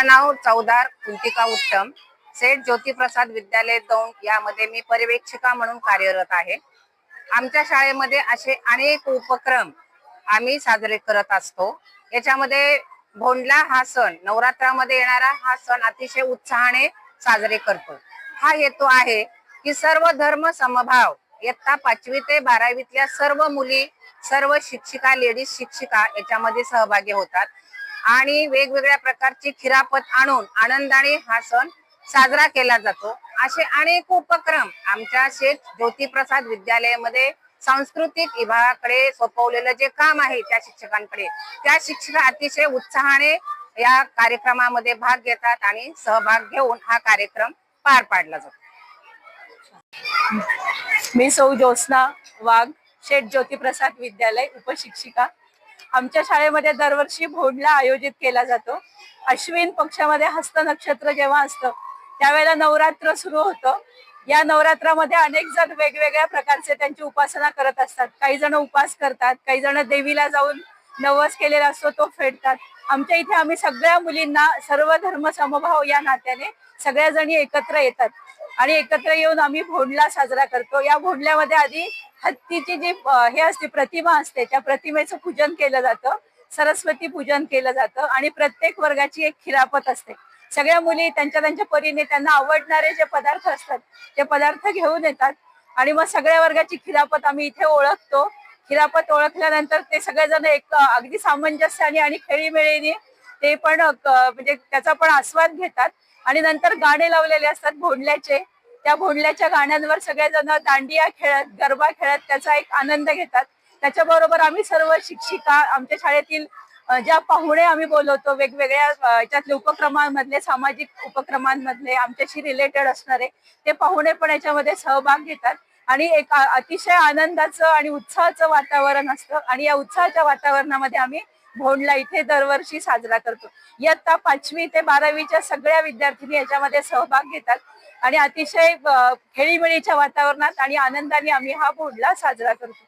माझं नाव चौदार कुंतिका उत्तम सेठ ज्योतिप्रसाद विद्यालय दौंड यामध्ये मी पर्यवेक्षिका म्हणून कार्यरत आहे. आमच्या शाळेमध्ये असे अनेक उपक्रम आम्ही साजरे करत असतो. याच्यामध्ये भोंडला हा सण नवरात्रामध्ये येणारा हा सण अतिशय उत्साहाने साजरे करतो. हा हेतू आहे की सर्व धर्म समभाव इयत्ता पाचवी ते बारावीतल्या सर्व मुली सर्व शिक्षिका लेडीज शिक्षिका याच्यामध्ये सहभागी होतात. आणि वेगवेगळ्या प्रकारची खिरापत आणून आनंदाने हा सण साजरा केला जातो. असे अनेक उपक्रम आमच्या शेत ज्योतिप्रसाद विद्यालयामध्ये सांस्कृतिक विभागाकडे सोपवलेलं जे काम आहे त्या शिक्षकांकडे त्या शिक्षिका अतिशय उत्साहाने या कार्यक्रमामध्ये भाग घेतात आणि सहभाग घेऊन हा कार्यक्रम पार पाडला जातो. मी सौ ज्योत्स्ना वाघ शेठ ज्योतिप्रसाद विद्यालय उपशिक्षिका. आमच्या शाळेमध्ये दरवर्षी भोंडला आयोजित केला जातो. अश्विन पक्षामध्ये हस्त नक्षत्र जेव्हा असतं त्यावेळेला नवरात्र सुरू होतं. या नवरात्रामध्ये अनेक जण वेगवेगळ्या प्रकारचे त्यांची उपासना करत असतात. काही जण उपास करतात काही जण देवीला जाऊन नवस केलेला असतो तो फेडतात. आमच्या इथे आम्ही सगळ्या मुलींना सर्व धर्म समभाव या नात्याने सगळ्या जणी एकत्र येतात. आणि एकत्र येऊन आम्ही भोंडला साजरा करतो. या भोंडल्यामध्ये आधी हत्तीची जी हे असते प्रतिमा असते त्या प्रतिमेचं पूजन केलं जातं. सरस्वती पूजन केलं जातं आणि प्रत्येक वर्गाची एक खिरापत असते. सगळ्या मुली त्यांच्या त्यांच्या परीने त्यांना आवडणारे जे पदार्थ असतात ते पदार्थ घेऊन येतात. आणि मग सगळ्या वर्गाची खिरापत आम्ही इथे ओळखतो. खिरापत ओळखल्यानंतर ते सगळेजण एक अगदी सामंजस्याने आणि खेळीमेळीने ते पण म्हणजे त्याचा पण आस्वाद घेतात. आणि नंतर गाणे लावलेले असतात भोंडल्याचे. त्या भोंडल्याच्या गाण्यांवर सगळेजण दांडिया खेळत गरबा खेळत त्याचा एक आनंद घेतात. त्याच्याबरोबर आम्ही सर्व शिक्षिका आमच्या शाळेतील ज्या पाहुणे आम्ही बोलवतो वेगवेगळ्या याच्यातले उपक्रमांमधले सामाजिक उपक्रमांमधले आमच्याशी रिलेटेड असणारे ते पाहुणे पण याच्यामध्ये सहभाग घेतात. आणि एक अतिशय आनंदाचं आणि उत्साहाचं वातावरण असतं. आणि या उत्साहाच्या वातावरणामध्ये आम्ही भोंडला इथे दरवर्षी साजरा करतो. इयत्ता पाचवी ते बारावीच्या सगळ्या विद्यार्थ्यांनी याच्यामध्ये सहभाग घेतात. आणि अतिशय खेळीमेळीच्या वातावरणात आणि आनंदाने आम्ही हा भोंडला साजरा करतो.